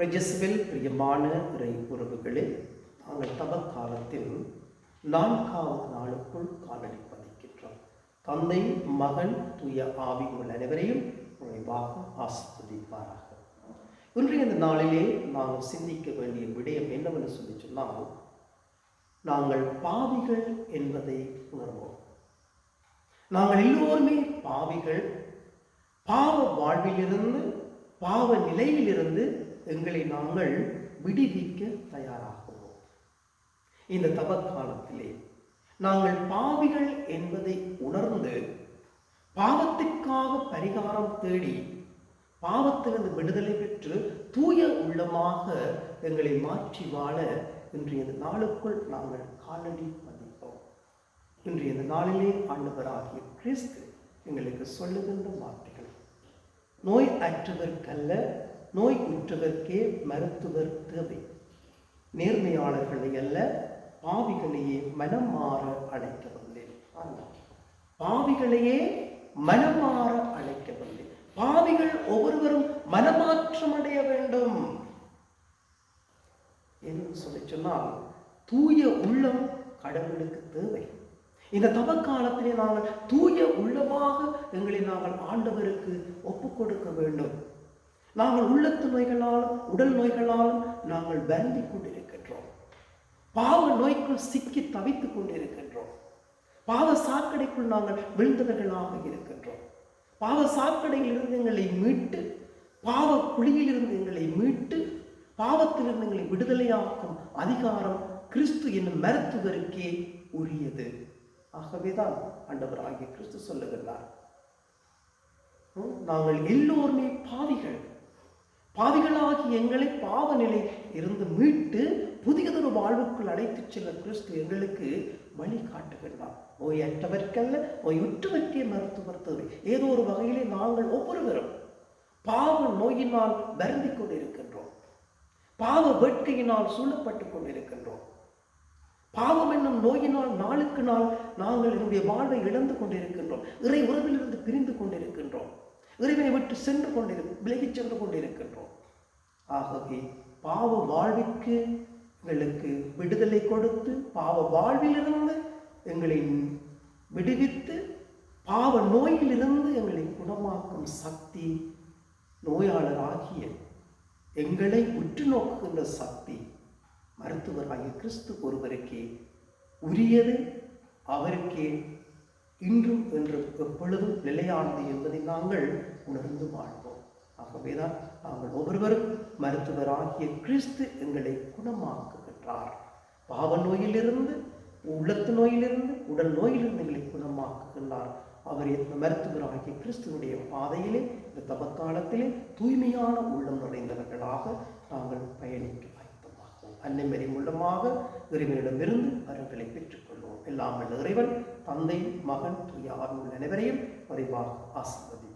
பிரஜஸ்வில் பிரியமான இறை உறவுகளே நாங்கள் தப காலத்தில் நான்காவது நாளுக்குள் காலடி பதிக்கின்றோம். தந்தை மகன் தூய ஆவி உள்ள அனைவரையும் குறைவாக ஆசிர்வதிப்பாராக இன்றைய இந்த நாளிலே நாங்கள் சிந்திக்க வேண்டிய விடயம் என்னவென்று சொல்லி சொன்னால் நாங்கள் பாவிகள் என்பதை உணர்வோம். நாங்கள் எல்லோருமே பாவிகள். பாவ வாழ்விலிருந்து பாவ நிலையிலிருந்து எங்களை நாங்கள் விடுவிக்க தயாராகுவோம். இந்த தப காலத்திலே நாங்கள் பாவிகள் என்பதை உணர்ந்து பாவத்திற்காக பரிகாரம் தேடி பாவத்திலிருந்து விடுதலை பெற்று தூய உள்ளமாக எங்களை மாற்றி வாழ இன்றைய நாளுக்குள் நாங்கள் காலடி பதிப்போம் இன்றைய நாளிலே ஆண்டவராகிய கிறிஸ்து எங்களுக்கு சொல்லுகின்ற வார்த்தைகள். நோய் அற்றவர்க்கல்ல நோய் உற்றவர்க்கே மருத்துவர் தேவை நேர்மையாளர்களை அல்ல பாவிகளையே மனம் மாற அழைக்க வந்தேன். பாவிகளையே மனம் மாற அழைக்க வந்தேன். பாவிகள் ஒவ்வொருவரும் மனமாற்றம் அடைய வேண்டும். என்று சொல்லி சொன்னால் தூய உள்ளம் கடவுளுக்கு தேவை. இந்த தவ காலத்திலே நாங்கள் தூய உள்ளமாக எங்களை நாங்கள் ஆண்டவருக்கு ஒப்பு கொடுக்க வேண்டும். நாங்கள் உள்ளத்து நோய்களாலும் உடல் நோய்களாலும் நாங்கள் வருந்தி கொண்டிருக்கின்றோம். பாவ நோய்க்குள் சிக்கி தவித்துக் கொண்டிருக்கின்றோம். பாவ சாக்கடைக்குள் நாங்கள் விழுந்தவர்களாக இருக்கின்றோம். பாவ சாக்கடையிலிருந்து எங்களை மீட்டு பாவ குழியிலிருந்து எங்களை மீட்டு பாவத்திலிருந்து எங்களை விடுதலையாக்கும் அதிகாரம் கிறிஸ்து என்னும் மருத்துவருக்கே உரியது. ஆகவேதான் ஆண்டவர் ஆகிய கிறிஸ்து சொல்லுகிறார் நாங்கள் எல்லோருமே பாவிகள். பாவிகளாகி எங்களை பாவநிலை இருந்து மீட்டு புதியதொரு வாழ்வுக்குள் அழைத்துச் செல்ல கிறிஸ்து எங்களுக்கு வழி காட்டுகின்றார். நோயற்றவர்க்கல்ல நோயுற்றவர்க்கே மருத்துவர் தேவை. ஏதோ ஒரு வகையிலே நாங்கள் ஒவ்வொருவரும் பாவ நோயினால் வருந்திக் கொண்டிருக்கின்றோம். பாவ வேட்கையினால் சூழப்பட்டுக் கொண்டிருக்கின்றோம். பாவம் என்னும் நோயினால் நாளுக்கு நாள் நாங்கள் என்னுடைய வாழ்வை இழந்து கொண்டிருக்கின்றோம். இறை உறவிலிருந்து பிரிந்து கொண்டிருக்கின்றோம். இறைவனை விட்டு சென்று கொண்டிரு விலகிச் சென்று கொண்டிருக்கின்றோம். ஆகவே பாவ வாழ்விற்கு எங்களுக்கு விடுதலை கொடுத்து பாவ வாழ்விலிருந்து எங்களை விடுவித்து பாவ நோயிலிருந்து எங்களை குணமாக்கும் சக்தி நோயாளராகிய எங்களை உற்று நோக்குகின்ற சக்தி மருத்துவராகிய கிறிஸ்து ஒருவருக்கே உரியது அவருக்கே இன்றும் என்றும் எப்பொழுதும் நிலையானது என்பதை நாங்கள் உணர்ந்து வாழ்வோம். ஆகவேதான் நாங்கள் ஒவ்வொருவரும் மருத்துவராகிய கிறிஸ்து எங்களை குணமாக்குகின்றார். பாவ நோயிலிருந்து உள்ளத்து நோயிலிருந்து உடல் நோயிலிருந்து எங்களை குணமாக்குகின்றார். அவர் இந்த மருத்துவராகிய கிறிஸ்துவனுடைய பாதையிலே இந்த தபக்காலத்திலே தூய்மையான உள்ளம் நிறைந்தவர்களாக நாங்கள் பயணிக்கிறோம். அன்னைமறி மூலமாக இறைவனிடமிருந்து அருள்களை பெற்றுக்கொள்வோம். எல்லாம் இறைவன் தந்தை மகன் தூய அனைவரையும் குறைவாக ஆசிர்வதி